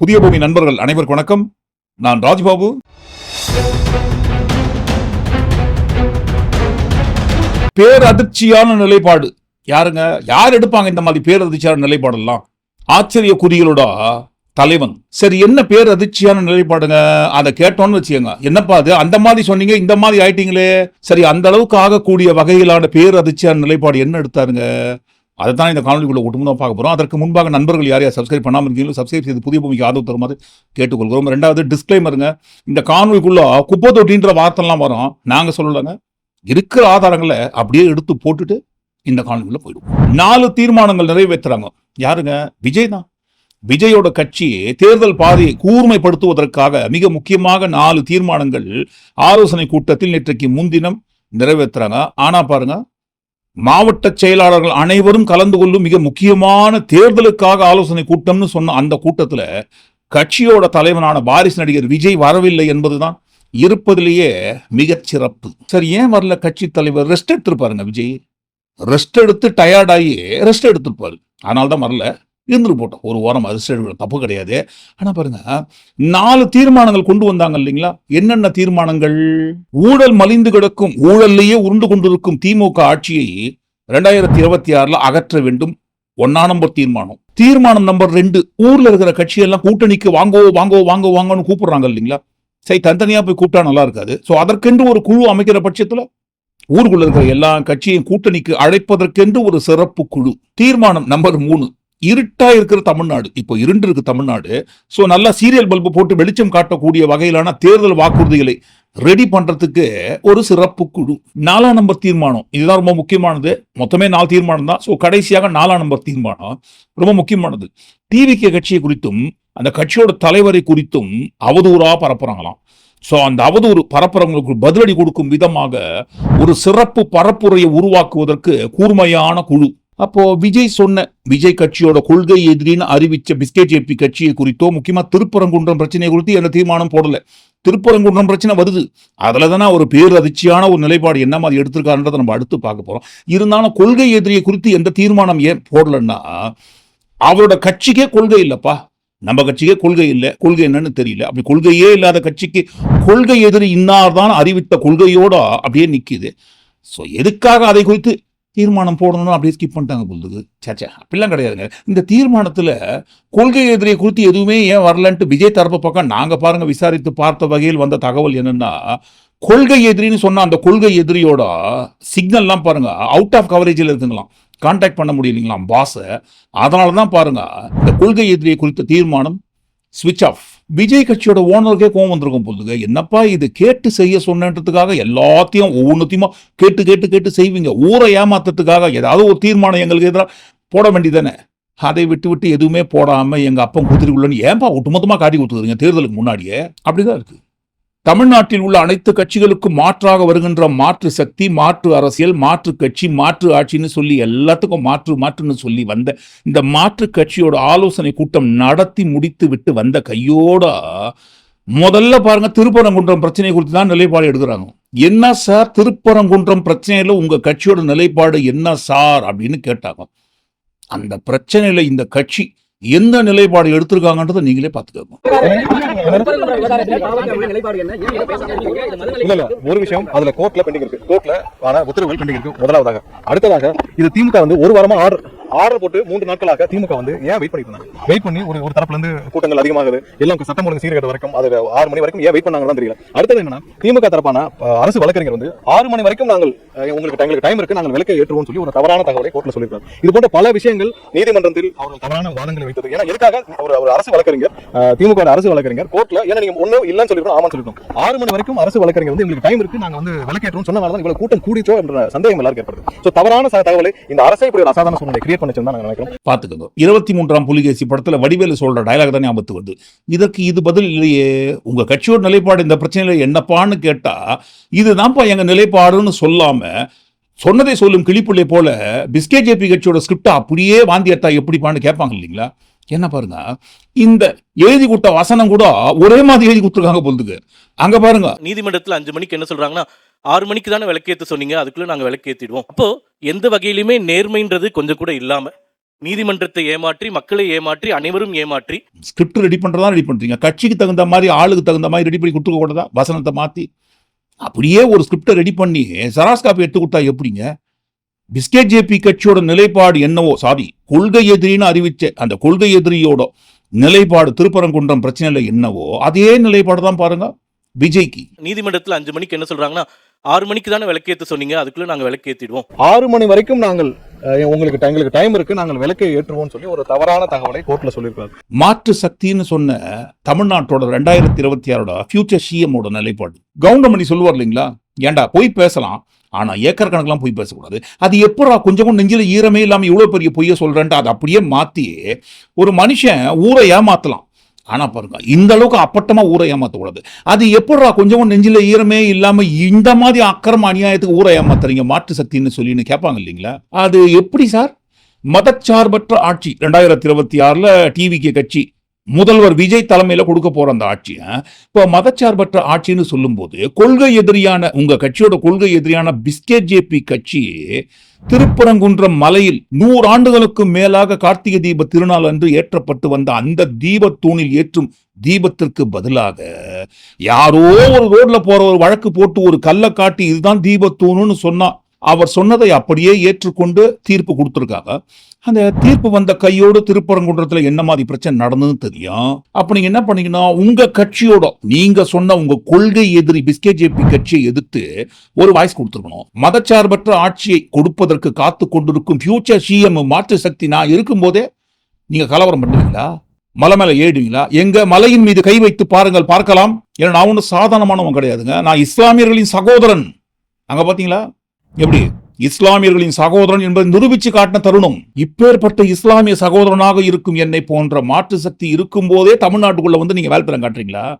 புதிய பூமி நண்பர்கள் அனைவருக்கும் வணக்கம். நான் ராஜ்பாபு. பேரதிர்ச்சியான நிலைப்பாடு. யாருங்க? யார் எடுப்பாங்க இந்த மாதிரி பேரதிர்ச்சியான நிலைப்பாடெல்லாம்? ஆச்சரிய குறிகளோட தலைவன். சரி என்ன பேரதிர்ச்சியான நிலைப்பாடுங்க? அதை கேட்டோன்னு வச்சுக்கோங்க. என்னப்பா அது? அந்த மாதிரி சொன்னீங்க இந்த மாதிரி ஆயிட்டீங்களே. சரி அந்த அளவுக்கு ஆகக்கூடிய வகையிலான பேரதிர்ச்சியான நிலைப்பாடு என்ன எடுத்தாருங்க? அதை தான் இந்த காணொலிக்குள்ள ஒட்டுமொத்தமாக பார்க்க போகிறோம் அதற்கு முன்பாக நண்பர்கள் யார் யார் சப்ஸ்கிரைப் பண்ணாமல் இருக்கீங்களோ சப்ஸ்கிரைப் செய்து புதிய பூமிக்கு ஆதரவு தருமாறு கேட்டுக்கொள்கிறோம். ரெண்டாவது டிஸ்க்ளைமருங்க இந்த காணொலிக்குள்ளே குப்பை தொட்டின்ற வார்த்தைலாம் வரும். நாங்கள் சொல்லலைங்க. இருக்கிற ஆதாரங்களை அப்படியே எடுத்து போட்டுட்டு இந்த காணொலிக்குள்ளே போயிடுவோம். நாலு தீர்மானங்கள் நிறைவேற்றுறாங்க. யாருங்க? விஜய் தான். விஜயோட கட்சி தேர்தல் பாதையை கூர்மைப்படுத்துவதற்காக மிக முக்கியமாக நாலு தீர்மானங்கள் ஆலோசனை கூட்டத்தில் நேற்றைக்கு முன்தினம் நிறைவேற்றுறாங்க. ஆனா பாருங்க மாவட்ட செயலாளர்கள் அனைவரும் கலந்து கொள்ளும் மிக முக்கியமான தேர்தலுக்காக ஆலோசனை கூட்டம்னு சொன்ன அந்த கூட்டத்துல கட்சியோட தலைவனான வாரிசு நடிகர் விஜய் வரவில்லை என்பதுதான் இருப்பதிலேயே மிகச்சிறப்பு சரி ஏன் வரல? கட்சி தலைவர் ரெஸ்ட் எடுத்திருப்பாருங்க விஜய். ரெஸ்ட் எடுத்து டயர்டாகி ரெஸ்ட் எடுத்திருப்பாரு. அதனால தான் வரல. இருந்துட்டு போட்டோம். ஒரு வாரம் அது தப்பு கிடையாது. ஆனா பாருங்க நாலு தீர்மானங்கள் கொண்டு வந்தாங்க இல்லைங்களா? என்னென்ன தீர்மானங்கள்? ஊழல் மலிந்து கிடக்கும் ஊழல்லையே உருண்டு கொண்டிருக்கும் திமுக ஆட்சியை ரெண்டாயிரத்தி இருபத்தி ஆறுல அகற்ற வேண்டும். ஒன்னா நம்பர் தீர்மானம். தீர்மானம் நம்பர் ரெண்டு ஊர்ல இருக்கிற கட்சியெல்லாம் கூட்டணிக்கு வாங்கோ வாங்கோ வாங்கோ வாங்கோன்னு கூப்பிடுறாங்க இல்லைங்களா? சரி தனித்தனியா போய் கூப்பிட்டா நல்லா இருக்காது. ஸோ அதற்கென்று ஒரு குழு அமைக்கிற பட்சத்துல ஊருக்குள்ள இருக்கிற எல்லா கட்சியும் கூட்டணிக்கு அழைப்பதற்கென்று ஒரு சிறப்பு குழு. தீர்மானம் நம்பர் மூணு இருட்டா இருக்கிற தமிழ்நாடு. இப்போ இருண்டு இருக்கு தமிழ்நாடு. ஸோ நல்லா சீரியல் பல்பு போட்டு வெளிச்சம் காட்டக்கூடிய வகையிலான தேர்தல் வாக்குறுதிகளை ரெடி பண்றதுக்கு ஒரு சிறப்பு குழு. நாலாம் நம்பர் தீர்மானம். இதுதான் ரொம்ப முக்கியமானது. மொத்தமே நாலு தீர்மானம் தான். ஸோ கடைசியாக நாலாம் நம்பர் தீர்மானம். ரொம்ப முக்கியமானது. டிவிகே கட்சியை குறித்தும் அந்த கட்சியோட தலைவரை குறித்தும் அவதூறா பரப்புறாங்களாம். ஸோ அந்த அவதூறு பரப்புறவங்களுக்கு பதிலடி கொடுக்கும் விதமாக ஒரு சிறப்பு பரப்புரையை உருவாக்குவதற்கு கூர்மையான குழு. அப்போ விஜய் சொன்ன விஜய் கட்சியோட கொள்கை எதிரின்னு அறிவிச்ச பிஸ்கெட் ஜேபி கட்சியை குறித்தோ முக்கியமா திருப்பரங்குன்றம் பிரச்சனையை குறித்து எந்த தீர்மானம் போடல. திருப்பரங்குன்றம் பிரச்சனை வருது. அதில் தானே ஒரு பேரதிர்ச்சியான ஒரு நிலைப்பாடு என்ன மாதிரி எடுத்திருக்காருன்றதை நம்ம அடுத்து பார்க்க போகிறோம் இருந்தாலும் கொள்கை எதிரியை குறித்து எந்த தீர்மானம் ஏன் போடலன்னா அவரோட கட்சிக்கே கொள்கை இல்லைப்பா. நம்ம கட்சிக்கே கொள்கை இல்லை. கொள்கை என்னன்னு தெரியல. அப்படி கொள்கையே இல்லாத கட்சிக்கு கொள்கை எதிரி இன்னார்தான் அறிவித்த கொள்கையோட அப்படியே நிற்கிது ஸோ எதுக்காக அதை குறித்து தீர்மானம் போடணும்னு அப்படியே ஸ்கிப் பண்ணிட்டாங்க பொழுது. சேச்சா அப்படிலாம் கிடையாதுங்க. இந்த தீர்மானத்தில் கொள்கை எதிரியை குறித்து எதுவுமே ஏன் வரலன்ட்டு விஜய் தரப்பு பக்கம் நாங்கள் பாருங்கள் விசாரித்து பார்த்த வகையில் வந்த தகவல் என்னென்னா கொள்கை எதிரின்னு சொன்ன அந்த கொள்கை எதிரியோட சிக்னல்லாம் பாருங்க அவுட் ஆஃப் கவரேஜில் இருக்குங்களாம். கான்டாக்ட் பண்ண முடியலைங்களாம் பாஸை அதனால தான் பாருங்க இந்த கொள்கை எதிரியை குறித்த தீர்மானம் ஸ்விட்ச் ஆஃப் விஜய் கட்சியோட ஓனருக்கே கோவம் வந்திருக்கும் போதுங்க என்னப்பா இது கேட்டு செய்ய சொன்னன்றதுக்காக எல்லாத்தையும் ஒவ்வொன்றுத்தையுமா கேட்டு கேட்டு கேட்டு செய்வீங்க. ஊரை ஏமாத்துறதுக்காக ஏதாவது ஒரு தீர்மானம் எங்களுக்கு எதிராக போட வேண்டியதானே அதை விட்டு விட்டு எதுவுமே போடாமல் எங்கள் அப்பன் குதிரைக்குள்ளன்னு ஏன்பா ஒட்டுமொத்தமாக காட்டி கொடுத்துருங்க தேர்தலுக்கு முன்னாடியே. அப்படிதான் இருக்குது தமிழ்நாட்டில் உள்ள அனைத்து கட்சிகளுக்கும் மாற்றாக வருகின்ற மாற்று சக்தி மாற்று அரசியல் மாற்று கட்சி மாற்று ஆட்சின்னு சொல்லி எல்லாத்துக்கும் மாற்று மாற்றுன்னு சொல்லி வந்த இந்த மாற்று கட்சியோட ஆலோசனை கூட்டம் நடத்தி முடித்து விட்டு வந்த கையோட முதல்ல பாருங்க திருப்பரங்குன்றம் பிரச்சனை குறித்து தான் நிலைப்பாடு எடுக்கிறாங்க. என்ன சார்? திருப்பரங்குன்றம் பிரச்சனையில உங்க கட்சியோட நிலைப்பாடு என்ன சார்? அப்படின்னு கேட்டாங்க. அந்த பிரச்சனையில இந்த கட்சி எந்த நிலைப்பாடு எடுத்திருக்காங்கன்றதை நீங்களே பார்த்துக்கோங்க இல்ல ஒரு விஷயம் அதுல கோர்ட்ல பெண்டிங் இருக்கு. கோர்ட்ல ஆன உத்தரவுகள் பெண்டிங் இருக்கு. முதலாவதாக அடுத்ததாக இது திமுக வந்து ஒரு வாரமா ஆர்டர் ஆர்டர் போட்டு மூன்று நாட்களாக திமுக வந்து ஏன் வெயிட் பண்ணிட்டு இருந்தாங்க? வெயிட் பண்ணி ஒரு ஒரு தரப்புல இருந்து கூட்டங்கள் அதிகமாகுது. எல்லாம் சட்டம் ஒழுங்கு சீர்கேடு வரைக்கும். அது ஆறு மணி வரைக்கும் ஏன் வெயிட் பண்ணாங்கன்னு தெரியல. அடுத்தது என்னன்னா திமுக தரப்பான அரசு வழக்கறிஞர் வந்து ஆறு மணி வரைக்கும் நாங்கள் உங்களுக்கு எங்களுக்கு டைம் இருக்கு நாங்கள் விலக்கை ஏற்றுவோம் சொல்லி ஒரு தவறான தகவலை கோர்ட்ல சொல்லியிருக்காங்க இது போன்ற பல விஷயங்கள் நீதிமன்றத்தில் அவர்கள் தவறான வாதங்களை வைத்தது. ஏன்னா எதுக்காக ஒரு ஒரு அரசு வழக்கறிஞர் திமுக அரசு வழக்கறிஞர் கோர்ட்ல ஏன்னா நீங்க ஒண்ணு இல்லைன்னு சொல்லிருக்கோம் ஆமா சொல்லிருக்கோம் ஆறு மணி வரைக்கும் அரசு வழக்கறிஞர் வந்து எங்களுக்கு டைம் இருக்கு நாங்க வந்து விலக்கேற்றோம் சொன்னனால தான் இவ்வளவு கூட்டம் கூடிச்சோ என்ற சந்தேகம் எல்லாருக்கும் ஏற்படுது. சோ தவறான தகவலை இந்த அரசை இப்படி ஒரு அசாதாரண சூழ்நிலை கிரியேட் தான் நினைக்கிறோம். பார்த்துக்கோங்க. இருபத்தி மூன்றாம் புலிகேசி படத்துல வடிவேலு சொல்ற டயலாக் தான் ஞாபகத்துக்கு வருது. இதற்கு இது பதில் இல்லையே. உங்க கட்சியோட நிலைப்பாடு இந்த பிரச்சனையில என்னப்பான்னு கேட்டா இதுதான்ப்பா எங்க நிலைப்பாடுன்னு சொல்லாம சொன்னதை சொல்லும் கிளிப்புள்ளை போல பிஸ்கே ஜேபி கட்சியோட ஸ்கிரிப்டை அப்படியே வாந்தி எடுத்தா எப்படிப்பான்னு கேட்பாங்க இல்லைங்களா? என்ன பாருங்க இந்த எழுதி கொடுத்த வசனம் கூட ஒரே மாதிரி எழுதி கொடுத்துருக்காங்க பொழுதுக்கு அங்க பாருங்க. நீதிமன்றத்தில் அஞ்சு மணிக்கு என்ன சொல்றாங்கன்னா ஆறு மணிக்கு தானே விளக்கேற்ற சொன்னீங்க? அதுக்குள்ள நாங்க விளக்கேத்திடுவோம். அப்போ எந்த வகையிலுமே நேர்மைன்றது கொஞ்சம் கூட இல்லாம நீதிமன்றத்தை ஏமாற்றி மக்களை ஏமாற்றி அனைவரும் ஏமாற்றி ஸ்கிரிப்ட் ரெடி பண்றதா ரெடி பண்றீங்க? கட்சிக்கு தகுந்த மாதிரி ஆளுக்கு தகுந்த மாதிரி ரெடி பண்ணி கொடுத்துக்க கூடாதா? வசனத்தை மாத்தி. அப்படியே ஒரு ஸ்கிரிப்டை ரெடி பண்ணி சராஸ் காப்பி எடுத்து கொடுத்தா எப்படிங்க? பிஸ்கெட் ஜேபி கட்சியோட நிலைப்பாடு என்னவோ சாரி கொள்கை எதிரின்னு அறிவிச்ச அந்த கொள்கை எதிரியோட நிலைப்பாடு திருப்பரங்குன்றம் பிரச்சனையில என்னவோ அதே நிலைப்பாடு தான் பாருங்க விஜய்க்கு. நீதிமன்றத்துல அஞ்சு மணிக்கு என்ன சொல்றாங்கன்னா ஆறு மணிக்கு தானே விளக்கேத்த சொன்னீங்க? அதுக்குள்ள நாங்க விளக்கேத்திடுவோம். ஆறு மணி வரைக்கும் நாங்கள் உங்களுக்கு எங்களுக்கு டைம் இருக்கு. நாங்கள் விளக்கை ஏற்றுவோம்னு சொல்லி ஒரு தவறான தகவலை கோர்ட்ல சொல்லியிருக்காரு. மாற்று சக்தின்னு சொன்ன தமிழ்நாட்டோட ரெண்டாயிரத்தி இருபத்தி ஆறோட ஃபியூச்சர் சிஎம்மோட நிலைப்பாடு. கவுண்டமணி சொல்லுவார் இல்லைங்களா? ஏன்டா போய் பேசலாம். ஆனா ஏக்கர் கணக்கெல்லாம் போய் பேசக்கூடாது. அது எப்படா கொஞ்சம் கூட நெஞ்சில ஈரமே இல்லாம இவ்வளவு பெரிய பொய்ய சொல்றேன்ட்டு அதை அப்படியே மாத்தி ஒரு மனுஷன் ஊரை ஏமாத்தலாம். ஆனால் பாருங்க இந்த அளவுக்கு அப்பட்டமாக ஊரை ஏமாத்தக்கூடாது அது எப்படா கொஞ்சம் நெஞ்சில் ஈரமே இல்லாமல் இந்த மாதிரி அக்கிரம அநியாயத்துக்கு ஊரை ஏமாத்துறீங்க மாற்று சக்தின்னு சொல்லின்னு கேட்பாங்க இல்லைங்களா? அது எப்படி சார்? மதச்சார்பற்ற ஆட்சி ரெண்டாயிரத்தி இருபத்தி ஆறில் டிவிக்கு கட்சி முதல்வர் விஜய் தலைமையில கொடுக்க போற அந்த ஆட்சியை இப்போ மதச்சார்பற்ற ஆட்சின்னு சொல்லும்போது கொள்கை எதிரியான உங்க கட்சியோட கொள்கை எதிரியான பிஸ்கெட் ஜேபி கட்சி திருப்பரங்குன்றம் மலையில் நூறு ஆண்டுகளுக்கு மேலாக கார்த்திகை தீப திருநாள் அன்று ஏற்றப்பட்டு வந்த அந்த தீப தூணில் ஏற்றும் தீபத்திற்கு பதிலாக யாரோ ஒரு ரோட்ல போற ஒரு வழக்கு போட்டு ஒரு கல்லை காட்டி இதுதான் தீபத்தூணுன்னு சொன்னா அவர் சொன்னதை அப்படியே ஏற்றுக்கொண்டு தீர்ப்பு கொடுத்துருக்காங்க. அந்த தீர்ப்பு வந்த கையோடு திருப்பரங்குன்றத்துல என்ன மாதிரி பிரச்சனை நடந்ததுன்னு தெரியும் அப்ப நீங்க என்ன பண்ணீங்கன்னா உங்க கட்சியோட நீங்க சொன்ன உங்க கொள்கை எதிரி பிஸ்கே ஜேபி கட்சியை எதிர்த்து ஒரு வாய்ஸ் கொடுத்துருக்கணும். மதச்சார்பற்ற ஆட்சியை கொடுப்பதற்கு காத்து கொண்டிருக்கும் ஃபியூச்சர் சிஎம் மாற்று சக்தி நான் இருக்கும்போதே நீங்க கலவரம் பண்ணுவீங்களா? மலை மேலே ஏடுவீங்களா எங்க மலையின் மீது கை வைத்து பாருங்கள் பார்க்கலாம். ஏன்னா நான் ஒன்றும் சாதாரணமானவன் கிடையாதுங்க. நான் இஸ்லாமியர்களின் சகோதரன். அங்க பாத்தீங்களா? எப்படி? இஸ்லாமியர்களின் சகோதரன் என்பதை நிரூபிச்சு காட்டின தருணம். இப்பேற்பட்ட இஸ்லாமிய சகோதரனாக இருக்கும் என்னை போன்ற மாற்று சக்தி இருக்கும் போதே தமிழ்நாட்டுக்குள்ள வந்து நீங்க வேல்பரம் காட்டுறீங்களா?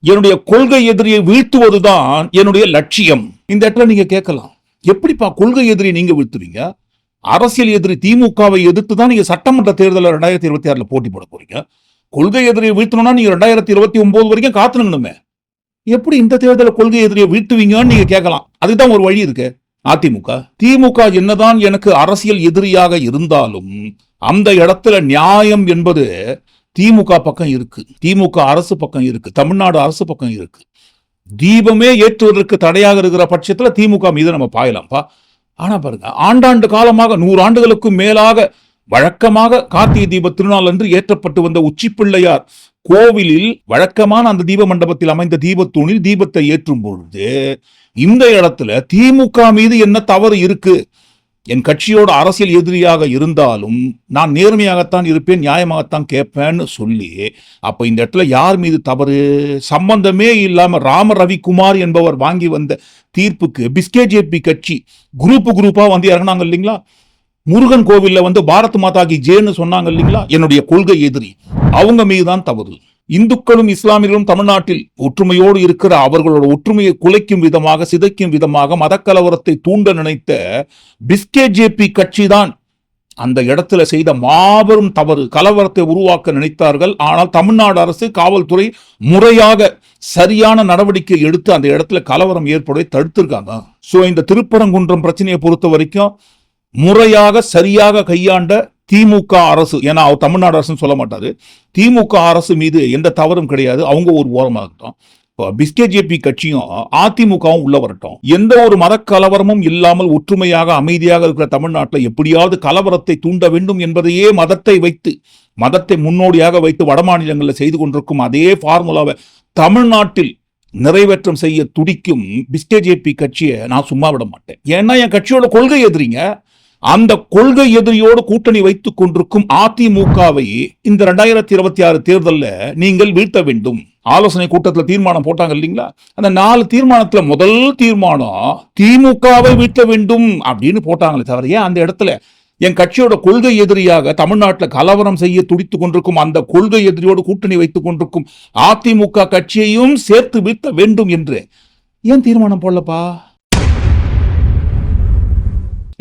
என்னுடைய கொள்கை எதிரியை வீழ்த்துவதுதான் என்னுடைய லட்சியம். இந்த இடத்துல நீங்க கேட்கலாம். எப்படிப்பா கொள்கை எதிரியை நீங்க வீழ்த்துவீங்க? அரசியல் எதிரி திமுகவை எதிர்த்து தான் நீங்க சட்டமன்ற தேர்தலில் ரெண்டாயிரத்தி இருபத்தி ஆறுல போட்டி போட போறீங்க. கொள்கை எதிரியை வீழ்த்தணும்னா நீங்க ரெண்டாயிரத்தி இருபத்தி ஒன்பது வரைக்கும் காத்துனுங்கணுமே எப்படி இந்த தேர்தலில் கொள்கை எதிரியை வீழ்த்துவீங்கன்னு நீங்க கேட்கலாம். அதுதான் ஒரு வழி இருக்கு. அதிமுக. திமுக என்னதான் எனக்கு அரசியல் எதிரியாக இருந்தாலும் அந்த இடத்துல நியாயம் என்பது திமுக பக்கம் இருக்கு. திமுக அரசு பக்கம் இருக்கு. தமிழ்நாடு அரசு பக்கம் இருக்கு. தீபமே ஏற்றுவதற்கு தடையாக இருக்கிற பட்சத்துல திமுக மீது நம்ம பாயலாம்ப்பா. ஆனா பாருங்க ஆண்டாண்டு காலமாக நூறு ஆண்டுகளுக்கும் மேலாக வழக்கமாக கார்த்திகை தீப திருநாள் அன்று ஏற்றப்பட்டு வந்த உச்சிப்பிள்ளையார் கோவிலில் வழக்கமான அந்த தீப மண்டபத்தில் அமைந்த தீபத்தூணில் தீபத்தை ஏற்றும் பொழுது இந்த இடத்துல திமுக மீது என்ன தவறு இருக்கு? என் கட்சியோட அரசியல் எதிரியாக இருந்தாலும் நான் நேர்மையாகத்தான் இருப்பேன் நியாயமாகத்தான் கேட்பேன்னு சொல்லி அப்ப இந்த இடத்துல யார் மீது தவறு? சம்பந்தமே இல்லாம ராம ரவிக்குமார் என்பவர் வாங்கி வந்த தீர்ப்புக்கு பிஸ்கே ஜேபி கட்சி குரூப் குரூப்பா வந்து இறங்கினாங்க இல்லைங்களா? முருகன் கோவில்ல வந்து பாரத் மாதா கி ஜேன்னு சொன்னாங்க இல்லைங்களா? என்னுடைய கொள்கை எதிரி. அவங்க மீதுதான் தவறு. இந்துக்களும் இஸ்லாமியர்களும் தமிழ்நாட்டில் ஒற்றுமையோடு இருக்கிற அவர்களோட ஒற்றுமையை குலைக்கும் விதமாக சிதைக்கும் விதமாக மதக்கலவரத்தை தூண்ட நினைத்த பிஸ்கே ஜேபி கட்சி தான் அந்த இடத்துல செய்த மாபெரும் தவறு கலவரத்தை உருவாக்க நினைத்தார்கள். ஆனால் தமிழ்நாடு அரசு காவல்துறை முறையாக சரியான நடவடிக்கை எடுத்து அந்த இடத்துல கலவரம் ஏற்படுவதை தடுத்திருக்காங்க. சோ இந்த திருப்பரங்குன்றம் பிரச்சனையை பொறுத்த வரைக்கும் முறையாக சரியாக கையாண்ட திமுக அரசு ஏன்னா அவர் தமிழ்நாடு அரசுன்னு சொல்ல மாட்டாரு. திமுக அரசு மீது எந்த தவறும் கிடையாது. அவங்க ஒரு ஓரமாக இருக்கட்டும். இப்போ பிஸ்கே ஜேபி கட்சியும் அதிமுகவும் உள்ள வரட்டும். எந்த ஒரு மத கலவரமும் இல்லாமல் ஒற்றுமையாக அமைதியாக இருக்கிற தமிழ்நாட்டில் எப்படியாவது கலவரத்தை தூண்ட வேண்டும் என்பதையே மதத்தை வைத்து மதத்தை முன்னோடியாக வைத்து வட மாநிலங்களில் செய்து கொண்டிருக்கும் அதே ஃபார்முலாவை தமிழ்நாட்டில் நிறைவேற்றம் செய்ய துடிக்கும் பிஸ்கே ஜேபி கட்சியை நான் சும்மா விட மாட்டேன். ஏன்னா என் கட்சியோட கொள்கை எதிரிங்க. அந்த கொள்கை எதிரியோடு கூட்டணி வைத்துக் கொண்டிருக்கும் அதிமுகவை இந்த ரெண்டாயிரத்தி இருபத்தி ஆறு தேர்தலில் நீங்கள் வீழ்த்த வேண்டும். ஆலோசனை கூட்டத்தில் தீர்மானம் போட்டாங்க இல்லைங்களா? அந்த நாலு தீர்மானத்துல முதல் தீர்மானம் திமுகவை வீழ்த்த வேண்டும் அப்படின்னு போட்டாங்களே தவிர ஏன் அந்த இடத்துல என் கட்சியோட கொள்கை எதிரியாக தமிழ்நாட்டில் கலவரம் செய்ய துடித்துக் கொண்டிருக்கும் அந்த கொள்கை எதிரியோடு கூட்டணி வைத்துக் கொண்டிருக்கும் அதிமுக கட்சியையும் சேர்த்து வீழ்த்த வேண்டும் என்று ஏன் தீர்மானம் போடலப்பா?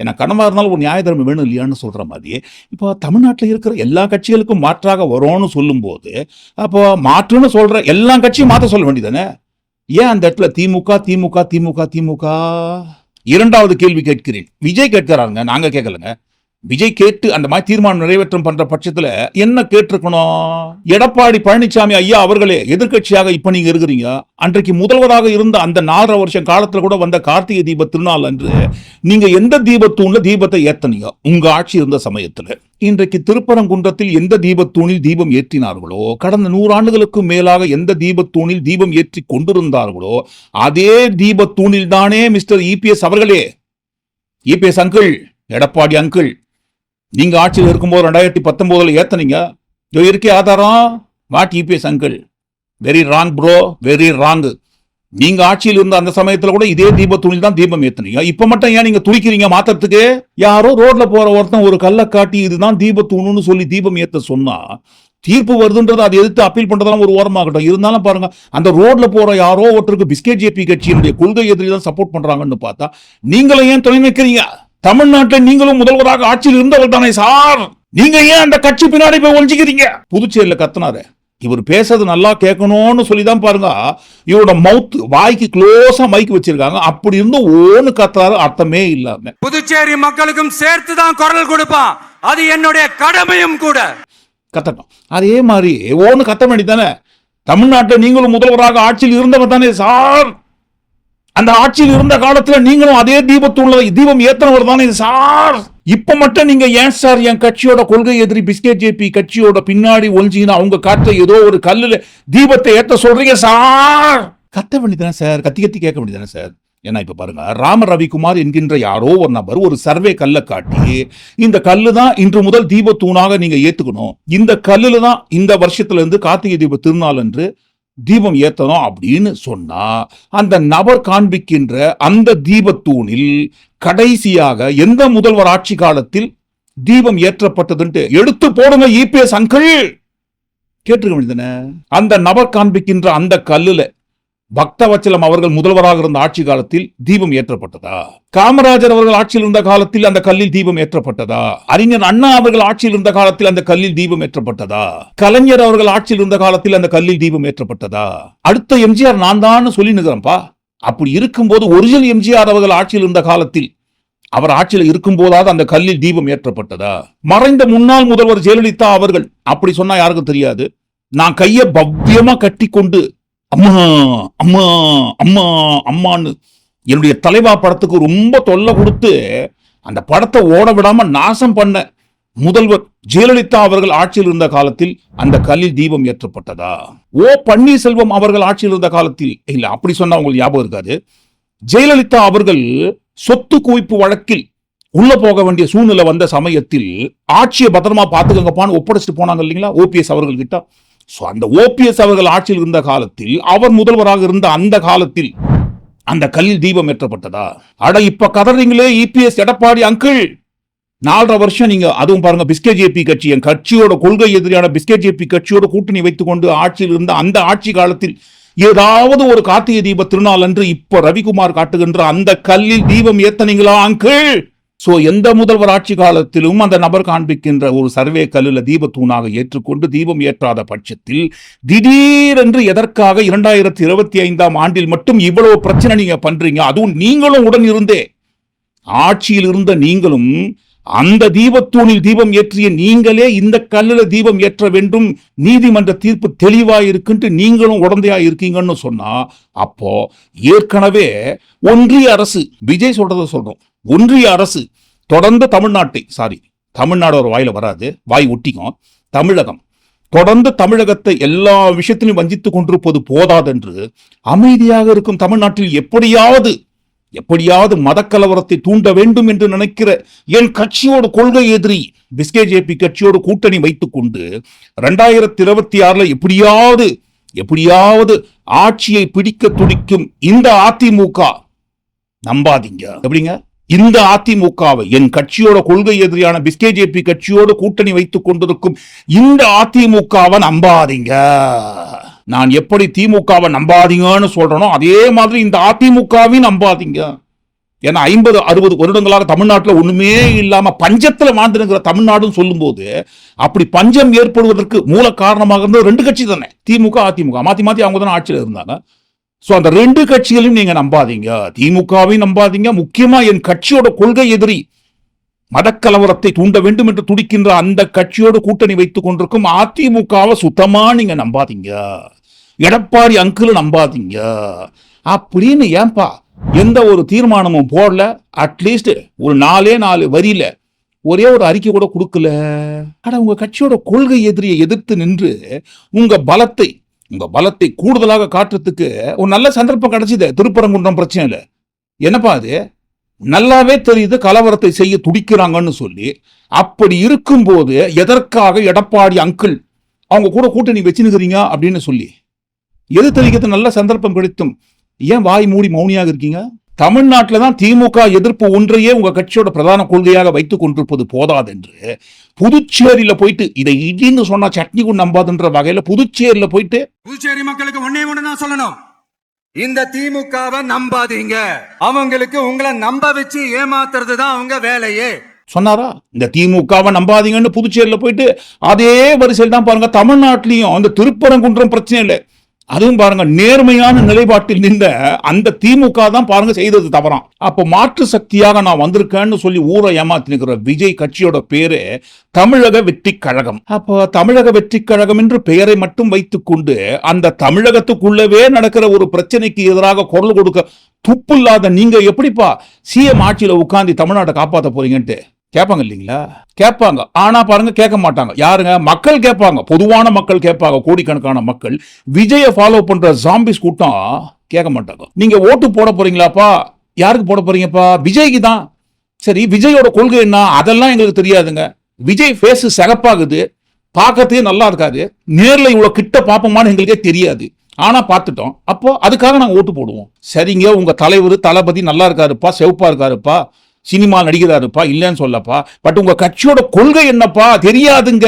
ஏன்னா கடமா இருந்தாலும் ஒரு நியாய தர்மம் வேணும் இல்லையான்னு சொல்ற மாதிரி இப்போ தமிழ்நாட்டில் இருக்கிற எல்லா கட்சிகளுக்கும் மாற்றாக வரும்னு சொல்லும்போது அப்போ மாற்றுன்னு சொல்ற எல்லா கட்சியும் மாற்ற சொல்ல வேண்டியதானே ஏன் அந்த இடத்துல திமுக திமுக திமுக திமுக? இரண்டாவது கேள்வி கேட்கிறேன். விஜய் கேட்கிறாருங்க நாங்க கேட்கலங்க. விஜய் கேட்டு அந்த மாதிரி தீர்மானம் நிறைவேற்றம் பண்ற பட்சத்துல என்ன கேட்டிருக்கணும்? எடப்பாடி பழனிசாமி ஐயா அவர்களே எதிர்கட்சியாக இப்ப நீங்க இருக்கிறீங்க. அன்றைக்கு முதல்வராக இருந்த அந்த நாலரை வருஷம் காலத்துல கூட வந்த கார்த்திகை தீப திருநாள் அன்று நீங்க எந்த தீபத்தூண்ல தீபத்தை ஏத்தனீங்க? உங்க ஆட்சி இருந்த சமயத்துல. இன்றைக்கு திருப்பரங்குன்றத்தில் எந்த தீபத்தூணில் தீபம் ஏற்றினார்களோ கடந்த நூறாண்டுகளுக்கு மேலாக எந்த தீபத்தூணில் தீபம் ஏற்றி கொண்டிருந்தார்களோ அதே தீபத்தூணில் தானே மிஸ்டர் இபிஎஸ் அவர்களே. இபிஎஸ் அங்கிள் எடப்பாடி அங்கிள் நீங்க ஆட்சியில் இருக்கும்போது ரெண்டாயிரத்தி பத்தொன்பதுல ஏத்தனீங்க. இதோ இருக்கே ஆதாரம். What EPS uncle very wrong bro very wrong நீங்க ஆட்சியில் இருந்த அந்த சமயத்துல கூட இதே தீப துணியில் தான் தீபம் ஏத்துனீங்க. இப்ப மட்டும் ஏன் நீங்க துணிக்கிறீங்க மாத்திரத்துக்கு யாரோ ரோட்ல போற ஒருத்தன் ஒரு கல்லை காட்டி இதுதான் தீப தூணுன்னு சொல்லி தீபம் ஏத்த சொன்னா தீர்ப்பு வருதுன்றது அதை எதிர்த்து அப்பீல் பண்றதெல்லாம் ஒரு ஓரமாகட்டும். இருந்தாலும் பாருங்க அந்த ரோட்ல போற யாரோ ஒருத்தருக்கு பிஸ்கெட் ஜேபி கட்சியினுடைய கொள்கை எதிரி தான் சப்போர்ட் பண்றாங்கன்னு பார்த்தா நீங்களும் ஏன் துணை நிற்கிறீங்க தமிழ்நாட்டில் நீங்களும் முதல்வராக ஆட்சியில் இருந்தவர் தானே சார்? நீங்க ஏன் அந்த கட்சி பின்னாடி போய் ஒழிஞ்சுக்கிறீங்க புதுச்சேரியில கத்துனாரு. இவர் பேசுறது நல்லா கேட்கணும்னு சொல்லி தான் பாருங்க. இவரோட மவுத் வாய்க்கு க்ளோஸா மைக் வச்சிருக்காங்க. அப்படி இருந்து ஓன்னு கத்துறாரு அர்த்தமே இல்லாம. புதுச்சேரி மக்களுக்கும் சேர்த்து தான் குரல் கொடுப்பான். அது என்னுடைய கடமையும் கூட. கத்தட்டும். அதே மாதிரி ஓன்னு கத்த வேண்டியதானே தமிழ்நாட்டில் நீங்களும் முதல்வராக ஆட்சியில் இருந்தவர் தானே சார்? அந்த ஆட்சியில் இருந்த காலத்துல நீங்களும் அதே தீபத்துள்ள தீபம் ஏத்தனவர் தானே சார். இப்ப மட்டும் நீங்க ஏன் சார் என் கட்சியோட கொள்கை எதிரி பிஸ்கெட் ஜேபி கட்சியோட பின்னாடி ஒழிஞ்சிங்கன்னா அவங்க காற்ற ஏதோ ஒரு கல்லுல தீபத்தை ஏத்த சொல்றீங்க சார். கத்த வேண்டியதானே சார்? கத்தி கத்தி கேட்க வேண்டியதானே சார்? ஏன்னா இப்ப பாருங்க ராம ரவிக்குமார் என்கின்ற யாரோ ஒரு நபர் ஒரு சர்வே கல்லை காட்டி இந்த கல்லு தான் இன்று முதல் தீபத்தூணாக நீங்க ஏத்துக்கணும். இந்த கல்லுல தான் இந்த வருஷத்துல இருந்து கார்த்திகை தீப திருநாள் என்று தீபம் ஏற்றணும் அப்படின்னு சொன்னா அந்த நபர் காண்பிக்கின்ற அந்த தீபத்தூணில் கடைசியாக எந்த முதல்வர் ஆட்சி காலத்தில் தீபம் ஏற்றப்பட்டதுன்ட்டு எடுத்து போடுங்க இபிஎஸ் அங்கிள். கேட்டிருக்க வேண்டியதுதானே அந்த நபர் காண்பிக்கின்ற அந்த கல்லுல பக்தவச்சலம் அவர்கள் முதல்வராக இருந்த ஆட்சி காலத்தில் தீபம் ஏற்றப்பட்டதா? காமராஜர் அவர்கள் ஆட்சியில் இருந்த காலத்தில் அந்த கல்லில் தீபம் ஏற்றப்பட்டதா? அறிஞர் அண்ணா அவர்கள் ஆட்சியில் இருந்த காலத்தில் அந்த கல்லில் தீபம் ஏற்றப்பட்டதா? கலைஞர் அவர்கள் ஆட்சியில் இருந்த காலத்தில் அந்த கல்லில் தீபம் ஏற்றப்பட்டதா? அடுத்த எம்ஜிஆர் நான் தான் சொல்லி நிற்கிறேன்ப்பா அப்படி இருக்கும்போது ஒரிஜினல் எம்ஜிஆர் அவர்கள் ஆட்சியில் இருந்த காலத்தில் அவர் ஆட்சியில் இருக்கும் போதாவது அந்த கல்லில் தீபம் ஏற்றப்பட்டதா? மறைந்த முன்னாள் முதல்வர் ஜெயலலிதா அவர்கள் அப்படி சொன்னா யாருக்கும் தெரியாது நான் கையை பவ்யமா கட்டி கொண்டு அம்மா அம்மா அம்மா அம்மான்னு என்னுடைய தலைவா படத்துக்கு ரொம்ப தொல்லை கொடுத்து அந்த படத்தை ஓட விடாம நாசம் பண்ண முதல்வர் ஜெயலலிதா அவர்கள் ஆட்சியில் இருந்த காலத்தில் அந்த கல்லில் தீபம் ஏற்றப்பட்டதா? ஓ பன்னீர்செல்வம் அவர்கள் ஆட்சியில் இருந்த காலத்தில் இல்ல அப்படி சொன்னா உங்களுக்கு ஞாபகம் இருக்காது. ஜெயலலிதா அவர்கள் சொத்து குவிப்பு வழக்கில் உள்ள போக வேண்டிய சூழ்நிலை வந்த சமயத்தில் ஆட்சியை பத்திரமா பார்த்துக்கங்கப்பான்னு ஒப்படைச்சிட்டு போனாங்க இல்லைங்களா? ஓபிஎஸ் அவர்கள் கிட்ட. ஸோ அந்த ஓபிஎஸ் அவர்கள் ஆட்சியில் இருந்த காலத்தில் அவர் முதல்வராக இருந்த அந்த காலத்தில் அந்த கல்லில் தீபம் ஏற்றப்பட்டதா? அட இப்ப கதறீங்களே இபிஎஸ் எடப்பாடி அங்கிள்! நாலரை வருஷம் நீங்க அதுவும் பாருங்க பிஸ்கே ஜேபி கட்சி என் கட்சியோட கொள்கை எதிரியான பிஸ்கே ஜேபி கட்சியோட கூட்டணி வைத்துக் கொண்டு ஆட்சியில் இருந்த அந்த ஆட்சி காலத்தில் ஏதாவது ஒரு கார்த்திகை தீப திருநாள் அன்று இப்ப ரவிக்குமார் காட்டுகின்ற அந்த கல்லில் தீபம் ஏத்தனீங்களா அங்கிள்? ஸோ எந்த முதல்வர் ஆட்சி காலத்திலும் அந்த நபர் காண்பிக்கின்ற ஒரு சர்வே கல்லில் தீபத்தூணாக ஏற்றுக்கொண்டு தீபம் ஏற்றாத பட்சத்தில் திடீரென்று எதற்காக இரண்டாயிரத்தி இருபத்தி ஐந்தாம் ஆண்டில் மட்டும் இவ்வளவு பிரச்சனை நீங்க பண்றீங்க? அதுவும் நீங்களும் உடன் இருந்தே. ஆட்சியில் இருந்த நீங்களும் அந்த தீபத்தூணில் தீபம் ஏற்றிய நீங்களே இந்த கல்லில் தீபம் ஏற்ற வேண்டும். நீதிமன்ற தீர்ப்பு தெளிவாக இருக்குன்ட்டு நீங்களும் உடந்தையா இருக்கீங்கன்னு சொன்னா அப்போ ஏற்கனவே ஒன்றிய அரசு விஜய் சொல்றத சொல்றோம். ஒன்றிய அரசு தொடர்ந்து தமிழ்நாட்டை சாரி தமிழ்நாடு ஒரு வாயில வராது வாய் ஒட்டிக்கும் தமிழகம் தொடர்ந்து தமிழகத்தை எல்லா விஷயத்திலும் வஞ்சித்து கொண்டிருப்பது போதாதென்று அமைதியாக இருக்கும் தமிழ்நாட்டில் எப்படியாவது எப்படியாவது மதக்கலவரத்தை தூண்ட வேண்டும் என்று நினைக்கிற என் கட்சியோட கொள்கை எதிரி பிஸ்கே ஜேபி கட்சியோட கூட்டணி வைத்துக் கொண்டு ரெண்டாயிரத்தி இருபத்தி ஆறுல எப்படியாவது எப்படியாவது ஆட்சியை பிடிக்க துடிக்கும் இந்த அதிமுக நம்பாதீங்க. எப்படிங்க? இந்த அதிமுகவை என் கட்சியோட கொள்கை எதிரியான பிஸ்கே ஜேபி கட்சியோடு கூட்டணி வைத்துக் கொண்டிருக்கும் இந்த அதிமுகவை நம்பாதீங்க. நான் எப்படி திமுகவை நம்பாதீங்கன்னு சொல்றேனோ அதே மாதிரி இந்த அதிமுகவையும் நம்பாதீங்க. ஏன்னா ஐம்பது அறுபது வருடங்களாக தமிழ்நாட்டில் ஒண்ணுமே இல்லாம பஞ்சத்துல வாழ்ந்துருங்கிற தமிழ்நாடுன்னு சொல்லும்போது அப்படி பஞ்சம் ஏற்படுவதற்கு மூல காரணமாக இருந்தது ரெண்டு கட்சி தானே திமுக அதிமுக. மாத்தி மாத்தி அவங்க தானே ஆட்சியில் இருந்தாங்க. சோ அந்த ரெண்டு கட்சிகளையும் நீங்க நம்பாதீங்க. திமுகவையும் நம்பாதீங்க. முக்கியமா என் கட்சியோட கொள்கை எதிரி மதக்கலவரத்தை தூண்ட வேண்டும் என்று துடிக்கின்ற அந்த கட்சியோடு கூட்டணி வைத்துக் கொண்டிருக்கும் அதிமுகவை சுத்தமா நீங்க நம்பாதீங்க. எடப்பாடி அங்கிள் நம்பாதீங்க. அப்படின்னு ஏன்பா எந்த ஒரு தீர்மானமும் போடல. அட்லீஸ்ட் ஒரு நாலே நாலு வரியில ஒரே ஒரு அறிக்கை கூட கொடுக்கல. ஆனா உங்க கட்சியோட கொள்கை எதிரியை எதிர்த்து நின்று உங்க பலத்தை உங்க பலத்தை கூடுதலாக காட்டுறதுக்கு ஒரு நல்ல சந்தர்ப்பம் கிடைச்சிது. திருப்பரங்குன்றம் பிரச்சனை இல்லை என்னப்பா அது? நல்லாவே தெரியுது கலவரத்தை செய்ய துடிக்கிறாங்கன்னு சொல்லி. அப்படி இருக்கும்போது எதற்காக எடப்பாடி அங்கிள் அவங்க கூட கூட்டணி வச்சுனுக்கிறீங்க அப்படின்னு சொல்லி. எது தெரிவிக்கிறது நல்ல சந்தர்ப்பம் கிடைத்தும். ஏன் வாய் மூடி மௌனியாக இருக்கீங்க? தமிழ்நாட்டில தான் திமுக எதிர்ப்பு ஒன்றையே உங்க கட்சியோட பிரதான கொள்கையாக வைத்துக் கொண்டிருப்பது போதாதென்று புதுச்சேரியில போயிட்டு இதை இடின்னு சொன்னா சட்னி கூட நம்பாதுன்ற வகையில புதுச்சேரியில போயிட்டு புதுச்சேரி மக்களுக்கு ஒன்னே ஒண்ணு தான் சொல்லணும். இந்த திமுகவை நம்பாதீங்க. அவங்களுக்கு உங்களை நம்ப வச்சு ஏமாத்துறது தான் அவங்க வேலையே. சொன்னாரா? இந்த திமுகவை நம்பாதீங்கன்னு புதுச்சேரியில போயிட்டு அதே வரிசையில் தான் பாருங்க தமிழ்நாட்டிலையும் அந்த திருப்பரங்குன்றம் பிரச்சனை இல்லை அதுவும் பாருங்க நேர்மையான நிலைப்பாட்டில் நின்ற அந்த திமுக தான் பாருங்க செய்தது தவறாம். அப்ப மாற்று சக்தியாக நான் வந்திருக்கேன்னு சொல்லி ஊரை ஏமாத்தி நிற்கிற விஜய் கட்சியோட பேரு தமிழக வெற்றி கழகம். அப்போ தமிழக வெற்றி கழகம் என்று பெயரை மட்டும் வைத்துக்கொண்டு அந்த தமிழகத்துக்குள்ளவே நடக்கிற ஒரு பிரச்சனைக்கு எதிராக குரல் கொடுக்க துப்பு இல்லாத நீங்க எப்படிப்பா சிஎம் ஆட்சியில உட்காந்து தமிழ்நாட்டை காப்பாற்ற போறீங்கன்ட்டு? கேட்பாங்க இல்லைங்களா? கேட்பாங்க ஆனா பாருங்க கேட்க மாட்டாங்க. யாருங்க? மக்கள் கேட்பாங்க. பொதுவான மக்கள் கேட்பாங்க. கோடிக்கணக்கான மக்கள். விஜயை ஃபாலோ பண்ற ஜாம்பிஸ் கூட்டம் கேட்க மாட்டாங்க. நீங்க ஓட்டு போட போறீங்களாப்பா? யாருக்கு போட போறீங்கப்பா? விஜய்க்கு தான். சரி விஜயோட கொள்கை என்ன? அதெல்லாம் எங்களுக்கு தெரியாதுங்க. விஜய் ஃபேஸ் சகப்பாகுது. பார்க்கறதே நல்லா இருக்காது. நேரில் இவ்வளோ கிட்ட பார்ப்போமான்னு எங்களுக்கே தெரியாது. ஆனால் பார்த்துட்டோம். அப்போ அதுக்காக நாங்கள் ஓட்டு போடுவோம். சரிங்க உங்கள் தலைவர் தளபதி நல்லா இருக்காருப்பா செவப்பா இருக்காருப்பா. சினிமா நடிகராருப்பா இல்லைன்னு சொல்லப்பா. பட் உங்கள் கட்சியோட கொள்கை என்னப்பா? தெரியாதுங்க.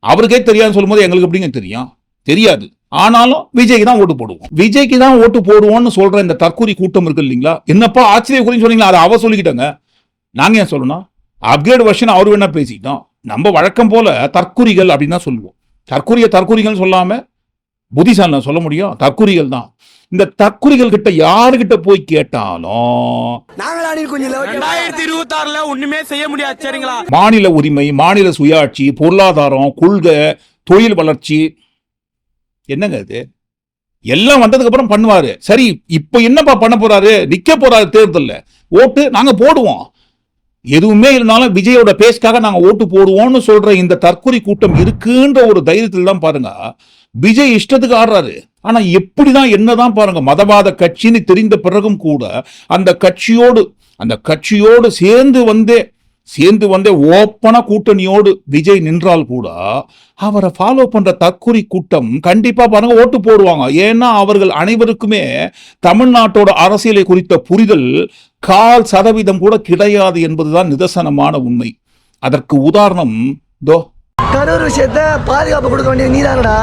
அவருக்கே தெரியாதுன்னு சொல்லும்போது எங்களுக்கு எப்படிங்க தெரியும்? தெரியாது. ஆனாலும் விஜய்க்கு தான் ஓட்டு போடுவோம். விஜய்க்கு தான் ஓட்டு போடுவோம்னு சொல்ற இந்த தற்கூரி கூட்டம் இருக்கு இல்லைங்களா? என்னப்பா ஆச்சரிய குறின்னு சொன்னீங்களா? அதை அவ சொல்லிக்கிட்டாங்க. நாங்கள் ஏன் சொல்லணும்? அப்கிரேட் வெர்ஷன் அவர் வேணா பேசிக்கிட்டோம். நம்ம வழக்கம் போல தற்குறிகள் அப்படின்னு தான் சொல்லுவோம். தற்குறிய தற்குறிகள் சொல்லாம புத்திசாலி சொல்ல முடியும். தற்குறிகள் தான். இந்த தற்குறிகள் கிட்ட யாருக்கிட்ட போய் கேட்டாலும் ரெண்டாயிரத்தி இருபத்தி ஆறுல ஒண்ணுமே செய்ய முடியாது சரிங்களா? மாநில உரிமை மாநில சுயாட்சி பொருளாதாரம் கொள்கை தொழில் வளர்ச்சி. என்னங்க இது? எல்லாம் வந்ததுக்கு அப்புறம் பண்ணுவாரு. சரி இப்ப என்னப்பா பண்ண போறாரு? நிக்க போறாரு தேர்தல்ல. ஓட்டு நாங்க போடுவோம். எதுவுமே இருந்தாலும் விஜயோட பேஸ்க்காக நாங்க ஓட்டு போடுவோம்னு சொல்ற இந்த தற்கொலை கூட்டம் இருக்குன்ற ஒரு தைரியத்தில் தான் பாருங்க. விஜய் இஷ்டத்துக்கு ஆடுறாரு. ஆனா எப்படிதான் என்னதான் பாருங்க மதவாத கட்சின்னு தெரிந்த பிறகும் கூட அந்த கட்சியோடு அந்த கட்சியோடு சேர்ந்து வந்தே சேர்ந்து வந்தே ஓப்பனா கூட்டணியோடு விஜய் நின்றால் கூட அவரை ஃபாலோ பண்ற தற்குறி கூட்டம் கண்டிப்பா பாருங்க ஓட்டு போடுவாங்க. ஏன்னா அவர்கள் அனைவருக்குமே தமிழ்நாட்டோட அரசியலை குறித்த புரிதல் கால் சதவீதம் கூட கிடையாது என்பதுதான் நிதர்சனமான உண்மை. அதற்கு உதாரணம் தோ. கரூர் விஷயத்த பாதுகாப்பு கொடுக்க வேண்டியது நீதானடா?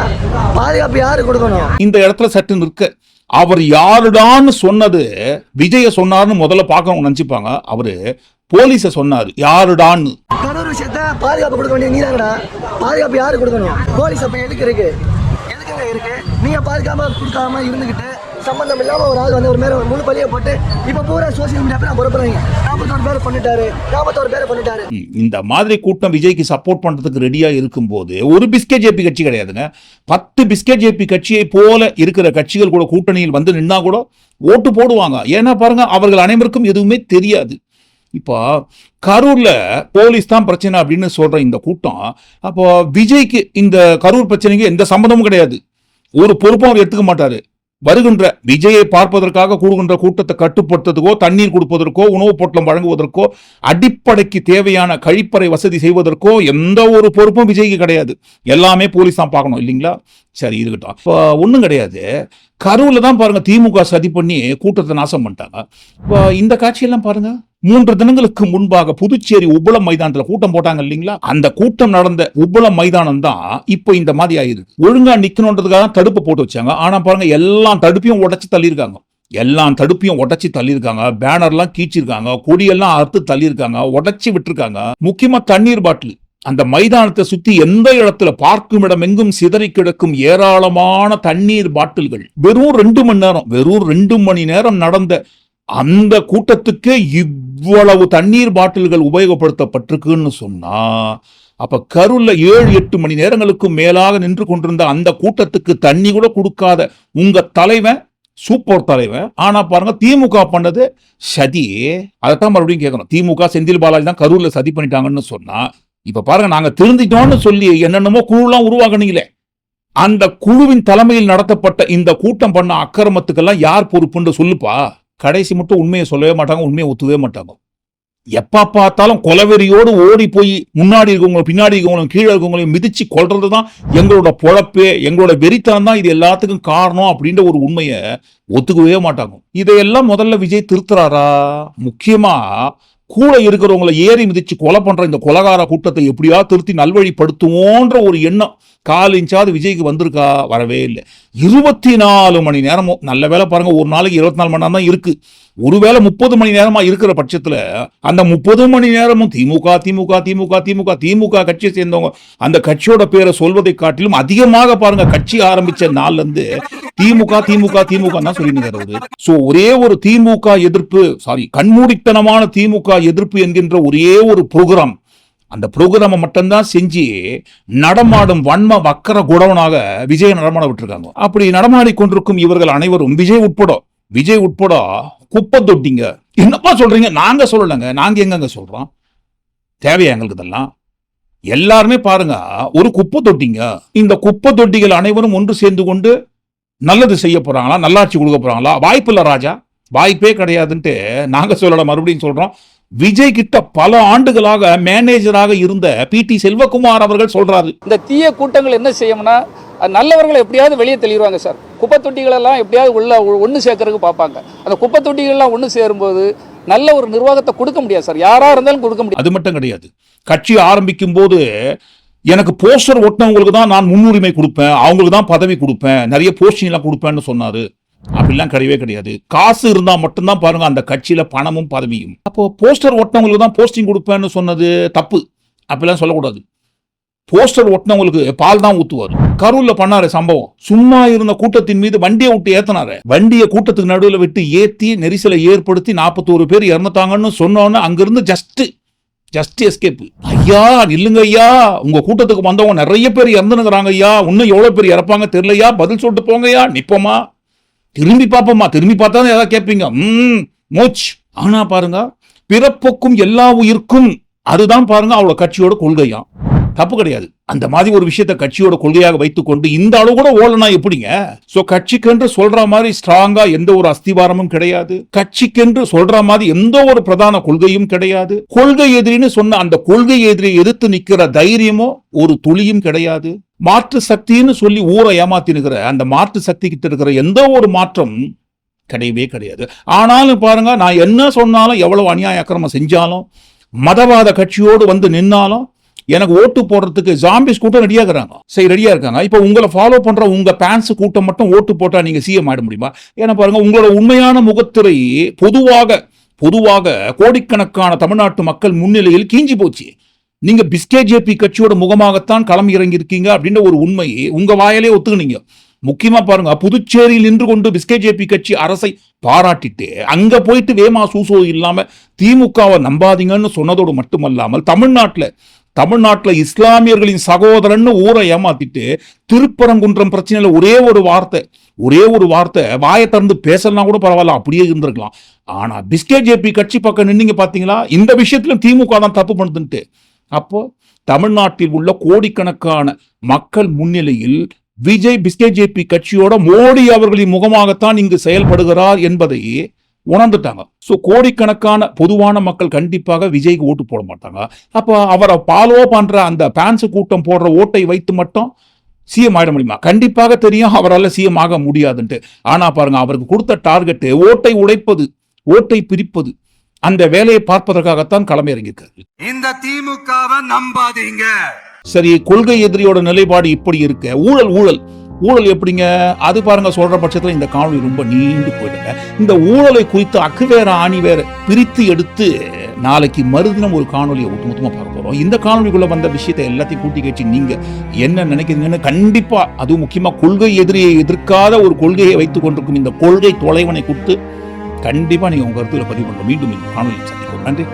பாதுகாப்பு யாரு கொடுக்கணும்? இந்த இடத்துல சற்று நிற்க. அவர் யாருடான்னு சொன்னது விஜய சொன்னார்னு முதல்ல பார்க்கறவங்க நினைச்சுப்பாங்க. அவரு போலீஸ சொன்னாரு. யாருடான்னு. கடவுள் விஷயத்த பாதுகாப்பு கொடுக்க வேண்டிய நீதாங்கடா பாதுகாப்பு யாரு கொடுக்கணும்? போலீஸ் அப்ப எதுக்கு இருக்கு? எதுக்குங்க இருக்கு? நீங்க பாதுகாப்பு கொடுக்காம இருந்துகிட்டு சம்பந்தம் இல்லாமல் ஒரு ஆள் வந்து ஒரு மேல முழு பள்ளியை போட்டு இப்போ பூரா சோசியல் மீடியா நான் பொறுப்புறீங்க நாற்பத்தோரு பேர் பண்ணிட்டாரு நாற்பத்தோரு பேர் பண்ணிட்டாரு இந்த மாதிரி கூட்டம் விஜய்க்கு சப்போர்ட் பண்றதுக்கு ரெடியாக இருக்கும்போது ஒரு பிஸ்கெட் ஜேபி கட்சி கிடையாதுங்க. பத்து பிஸ்கெட் ஜேபி கட்சியை போல இருக்கிற கட்சிகள் கூட கூட்டணியில் வந்து நின்னா கூட ஓட்டு போடுவாங்க. ஏன்னா பாருங்க அவர்கள் அனைவருக்கும் எதுவுமே தெரியாது. இப்போ கரூர்ல போலீஸ் தான் பிரச்சனை அப்படின்னு சொல்ற இந்த கூட்டம் அப்போ விஜய்க்கு இந்த கரூர் பிரச்சனைக்கு எந்த சம்மந்தமும் கிடையாது. ஒரு பொறுப்பும் அவர் எடுத்துக்க மாட்டார். வருகின்ற விஜயை பார்ப்பதற்காக கூடுகின்ற கூட்டத்தை கட்டுப்படுத்துவதற்கோ தண்ணீர் கொடுப்பதற்கோ உணவுப் பொட்டலம் வழங்குவதற்கோ அடிப்படைக்கு தேவையான கழிப்பறை வசதி செய்வதற்கோ எந்த ஒரு பொறுப்பும் விஜய்க்கு கிடையாது. எல்லாமே போலீஸ் தான் பார்க்கணும் இல்லைங்களா? சரி இருக்கட்டும். இப்போ ஒன்றும் கிடையாது. கருவில் தான் பாருங்க திமுக சதி பண்ணி கூட்டத்தை நாசம் பண்ணிட்டாங்க. இப்போ இந்த காட்சியெல்லாம் பாருங்க. மூன்று தினங்களுக்கு முன்பாக புதுச்சேரி உப்பளம் மைதானத்துல கூட்டம் போட்டாங்க இல்லைங்களா? அந்த கூட்டம் நடந்த உப்பளம் மைதானம் தான் இப்போ இந்த மாதிரி ஆயிருக்கு. ஒழுங்கா நிக்கணுன்றதுக்காக தான் தடுப்பு போட்டு வச்சாங்க. ஆனா பாருங்க எல்லாம் தடுப்பையும் உடைச்சு தள்ளியிருக்காங்க. எல்லாம் தடுப்பையும் உடச்சி தள்ளியிருக்காங்க. பேனர்லாம் கீச்சிருக்காங்க. கொடியெல்லாம் அறுத்து தள்ளியிருக்காங்க. உடச்சி விட்டுருக்காங்க. முக்கியமா தண்ணீர் பாட்டில். அந்த மைதானத்தை சுத்தி எந்த இடத்துல பார்க்கும் இடம் எங்கும் சிதறி கிடக்கும் ஏராளமான தண்ணீர் பாட்டில்கள். வெறும் ரெண்டு மணி நேரம் வெறும் ரெண்டு மணி நேரம் நடந்த அந்த கூட்டத்துக்கு இவ்வளவு தண்ணீர் பாட்டில்கள் உபயோகப்படுத்தப்பட்டிருக்குன்னு சொன்னா அப்ப கருல ஏழு எட்டு மணி நேரங்களுக்கு மேலாக நின்று கொண்டிருந்த அந்த கூட்டத்துக்கு தண்ணி கூட கொடுக்காத உங்க தலைவன் சூப்பர் தலைவன் ஆனா பாருங்க திமுக பண்ணது சதி அதைத்தான் மறுபடியும் கேட்கணும். திமுக செந்தில் பாலாஜி தான் கரூர்ல சதி பண்ணிட்டாங்கன்னு சொன்னா இப்ப பாருங்க நாங்க திருந்திட்டோம்னு சொல்லி என்னென்னமோ குழுலாம் உருவாக்குனீங்களே. அந்த குழுவின் தலைமையில் நடத்தப்பட்ட இந்த கூட்டம் பண்ண அக்கிரமத்துக்கெல்லாம் யார் பொறுப்புன்னு சொல்லுப்பா. கடைசி மட்டும் உண்மையை சொல்லவே மாட்டாங்க உண்மையை ஒத்துவே மாட்டாங்க. எப்ப பார்த்தாலும் கொலவெறியோடு ஓடி போய் முன்னாடி இருக்கவங்களும் பின்னாடி இருக்கவங்களும் கீழே இருக்கவங்களையும் மிதிச்சு கொல்றது தான் எங்களோட பொழப்பே எங்களோட வெறித்தனம் தான் இது எல்லாத்துக்கும் காரணம் அப்படின்ற ஒரு உண்மையை ஒத்துக்கவே மாட்டாங்க. இதையெல்லாம் முதல்ல விஜய் திருத்துறாரா? முக்கியமா கூட இருக்கிறவங்களை ஏறி மிதிச்சு கொலை பண்ற இந்த கொலகார கூட்டத்தை எப்படியா திருத்தி நல்வழிப்படுத்துவோன்ற ஒரு எண்ணம் கால் இன்ச்சாவது விஜய்க்கு வந்திருக்கா? வரவே இல்லை. இருபத்தி நாலு மணி நேரமும் நல்ல வேலை பாருங்க ஒரு நாளைக்கு இருபத்தி நாலு மணி நேரம் தான் இருக்கு. ஒருவேளை முப்பது மணி நேரமா இருக்கிற பட்சத்துல அந்த முப்பது மணி நேரமும் திமுக திமுக திமுக திமுக திமுக கட்சியை சேர்ந்தவங்க அந்த கட்சியோட பேரை சொல்வதை காட்டிலும் அதிகமாக பாருங்க கட்சி ஆரம்பிச்ச நாள்ல இருந்து திமுக திமுக திமுக தான் சொல்லிட்டு சோ ஒரே ஒரு திமுக எதிர்ப்பு சாரி கண்மூடித்தனமான திமுக எதிர்ப்பு என்கின்ற ஒரே ஒரு ப்ரோக்ராம். அந்த ப்ரோக்ராமை மட்டும்தான் செஞ்சு நடமாடும் வன்ம வக்கர குடவனாக விஜய் நடமாட விட்டுருக்காங்க. அப்படி நடமாடி கொண்டிருக்கும் இவர்கள் அனைவரும் விஜய் உட்பட விஜய் உட்பட குப்பை தொட்டிங்க. என்னப்பா சொல்றீங்க? நாங்க சொல்லலைங்க. நாங்க எங்கங்க சொல்றோம்? தேவையா எங்களுக்கு இதெல்லாம்? எல்லாருமே பாருங்க ஒரு குப்பை தொட்டிங்க. இந்த குப்பை தொட்டிகள் அனைவரும் ஒன்று சேர்ந்து கொண்டு நல்லது செய்ய போறாங்களா? நல்லாட்சி கொடுக்க போறாங்களா? வாய்ப்பு இல்ல ராஜா. வாய்ப்பே கிடையாதுன்ட்டு நாங்க சொல்லல மறுபடியும் சொல்றோம். விஜய் கிட்ட பல ஆண்டுகளாக மேனேஜராக இருந்த பி டி செல்வகுமார் அவர்கள் சொல்றாரு. இந்த தீய கூட்டங்கள் என்ன செய்யும்னா நல்லவர்களை எப்படியாவது வெளியே தெளிவாங்க சார். குப்பை தொட்டிகளெல்லாம் எப்படியாவது உள்ள ஒன்று சேர்க்கறதுக்கு பார்ப்பாங்க. அந்த குப்பை தொட்டிகள்லாம் ஒன்று சேரும்போது நல்ல ஒரு நிர்வாகத்தை கொடுக்க முடியாது சார். யாராக இருந்தாலும் கொடுக்க முடியாது. அது மட்டும் கிடையாது. கட்சி ஆரம்பிக்கும் போது எனக்கு போஸ்டர் ஒட்டினவங்களுக்கு தான் நான் முன்னுரிமை கொடுப்பேன் அவங்களுக்கு தான் பதவி கொடுப்பேன் நிறைய போஸ்டிங் எல்லாம் கொடுப்பேன்னு சொன்னாரு. அப்படிலாம் கிடையவே கிடையாது. காசு இருந்தா மட்டும்தான் பாருங்க அந்த கட்சியில பணமும் பதவியும். அப்போ போஸ்டர் ஒட்டினவங்களுக்கு தான் போஸ்டிங் கொடுப்பேன்னு சொன்னது தப்பு. அப்படிலாம் சொல்லக்கூடாது. போஸ்டர் ஒட்டினவங்களுக்கு பால் தான் ஊத்துவாரு. கரூர்ல பண்ணாரு சம்பவம். சும்மா இருந்த கூட்டத்தின் மீது வண்டியை விட்டு ஏத்தினாரு. வண்டியை கூட்டத்துக்கு நடுவில் விட்டு ஏத்தி நெரிசலை ஏற்படுத்தி நாற்பத்தோரு பேர் இறந்துட்டாங்கன்னு சொன்னோன்னு அங்கிருந்து ஜஸ்ட் ஜஸ்ட் எஸ்கேப் ஐயா நில்லுங்க ஐயா. உங்க கூட்டத்துக்கு வந்தவங்க நிறைய பேர் இறந்துனுங்கிறாங்க ஐயா. இன்னும் எவ்வளோ பேர் இறப்பாங்க தெரியலையா? பதில் சொல்லிட்டு போங்கய்யா நிப்போமா? திரும்பி பார்ப்போமா? திரும்பி பார்த்தா தான் ஏதாவது கேட்பீங்க. ம் மூச் ஆனா பாருங்க பிறப்புக்கும் எல்லா உயிர்க்கும் அதுதான் பாருங்க அவளோட கட்சியோட கொள்கையா? தப்பு கிடையாது. அந்த மாதிரி ஒரு விஷயத்தை கட்சியோட கொள்கையாக வைத்துக்கொண்டு இந்த அளவு கூட ஓடனா எப்படிங்க? சோ கட்சிக்கென்று சொல்ற மாதிரி ஸ்ட்ராங்கா எந்த ஒரு அஸ்திவாரமும் கிடையாது. கட்சிக்கென்று சொல்ற மாதிரி எந்த ஒரு பிரதான கொள்கையும் கிடையாது. கொள்கை எதிரின்னு சொன்ன அந்த கொள்கை எதிரியை எதிர்த்து நிக்கிற தைரியமோ ஒரு துளியும் கிடையாது. மாற்று சக்தின்னு சொல்லி ஊரை ஏமாத்தினுக்கிற அந்த மாற்று சக்தி கிட்ட இருக்கிற எந்த ஒரு மாற்றம் கிடையவே கிடையாது. ஆனாலும் பாருங்க நான் என்ன சொன்னாலும் எவ்வளவு அநியாய அக்கிரமம் செஞ்சாலும் மதவாத கட்சியோடு வந்து நின்னாலும் எனக்கு ஓட்டு போடுறதுக்கு ஜாம்பிஸ் கூட்டம் ரெடியாக இருக்கிறாங்க. சரி ரெடியாக இருக்காங்க. இப்போ உங்களை ஃபாலோ பண்ணுற உங்கள் பேன்ஸ் கூட்டம் மட்டும் ஓட்டு போட்டால் நீங்கள் சிஎம் ஆயிட முடியுமா? ஏன்னா பாருங்கள் உங்களோட உண்மையான முகத்திரை பொதுவாக பொதுவாக கோடிக்கணக்கான தமிழ்நாட்டு மக்கள் முன்னிலையில் கீஞ்சி போச்சு. நீங்கள் பிஸ்கே ஜேபி கட்சியோட முகமாகத்தான் களம் இறங்கியிருக்கீங்க அப்படின்ற ஒரு உண்மை உங்கள் வாயிலே ஒத்துக்கினீங்க. முக்கியமாக பாருங்க புதுச்சேரியில் நின்று கொண்டு பிஸ்கே ஜேபி கட்சி அரசை பாராட்டிட்டு அங்கே போயிட்டு வேமா சூசோ இல்லாமல் திமுகவை நம்பாதீங்கன்னு சொன்னதோடு மட்டுமல்லாமல் தமிழ்நாட்டில் தமிழ்நாட்டில் இஸ்லாமியர்களின் சகோதரன்னு ஊரை ஏமாத்திட்டு திருப்பரங்குன்றம் பிரச்சனையில் ஒரே ஒரு வார்த்தை ஒரே ஒரு வார்த்தை வாயை திறந்து பேசலாம் கூட பரவாயில்ல அப்படியே இருந்திருக்கலாம். ஆனால் பிஸ்கே ஜேபி கட்சி பக்கம் நின்னீங்க பார்த்தீங்களா இந்த விஷயத்திலும் திமுக தான் தப்பு பண்ணுதுன்ட்டு. அப்போ தமிழ்நாட்டில் உள்ள கோடிக்கணக்கான மக்கள் முன்னிலையில் விஜய் பிஸ்கே ஜேபி கட்சியோட மோடி அவர்களின் முகமாகத்தான் இங்கு செயல்படுகிறார் என்பதை உணர்ந்துட்டாங்க. சோ கோடிக்கணக்கான பொதுவான மக்கள் கண்டிப்பாக விஜய்க்கு ஓட்டு போட மாட்டாங்க. அப்போ அவரை ஃபாலோ பண்ற அந்த பேன்ஸ் கூட்டம் போடுற ஓட்டை வைத்து மட்டும் சிஎம் ஆயிட முடியுமா? கண்டிப்பாக தெரியும். அவரால் சிஎம் ஆக முடியாதுன்ட்டு. ஆனா பாருங்க அவருக்கு கொடுத்த டார்கெட் ஓட்டை உடைப்பது ஓட்டை பிரிப்பது அந்த வேலையை பார்ப்பதற்காகத்தான் களம் இறங்கியிருக்காரு இந்த திமுகவை நம்பாதீங்க. சரி கொள்கை எதிரியோட நிலைப்பாடு இப்படி இருக்க. ஊழல் ஊழல். ஊழல் எப்படிங்க? அது பாருங்க சொல்ற பட்சத்துல இந்த காணொலி ரொம்ப நீண்டு போயிடுங்க. இந்த ஊழலை குறித்து அக்கு வேற ஆணி வேற பிரித்து எடுத்து நாளைக்கு மறுதினம் ஒரு காணொலியை ஒட்டுமொத்தமாக பார்க்க போகிறோம் இந்த காணொலிக்குள்ள வந்த விஷயத்தை எல்லாத்தையும் கூட்டி கேட்டு நீங்க என்ன நினைக்கிறீங்கன்னு கண்டிப்பா அதுவும் முக்கியமா கொள்கை எதிரியை எதிர்க்காத ஒரு கொள்கையை வைத்துக் கொண்டிருக்கும் இந்த கொள்கை தொலைவனை கொடுத்து கண்டிப்பா நீங்கள் உங்க கருத்துக்களை பதிவு பண்ணுறோம் மீண்டும் இந்த காணொலி சந்திக்கிறோம் நன்றி.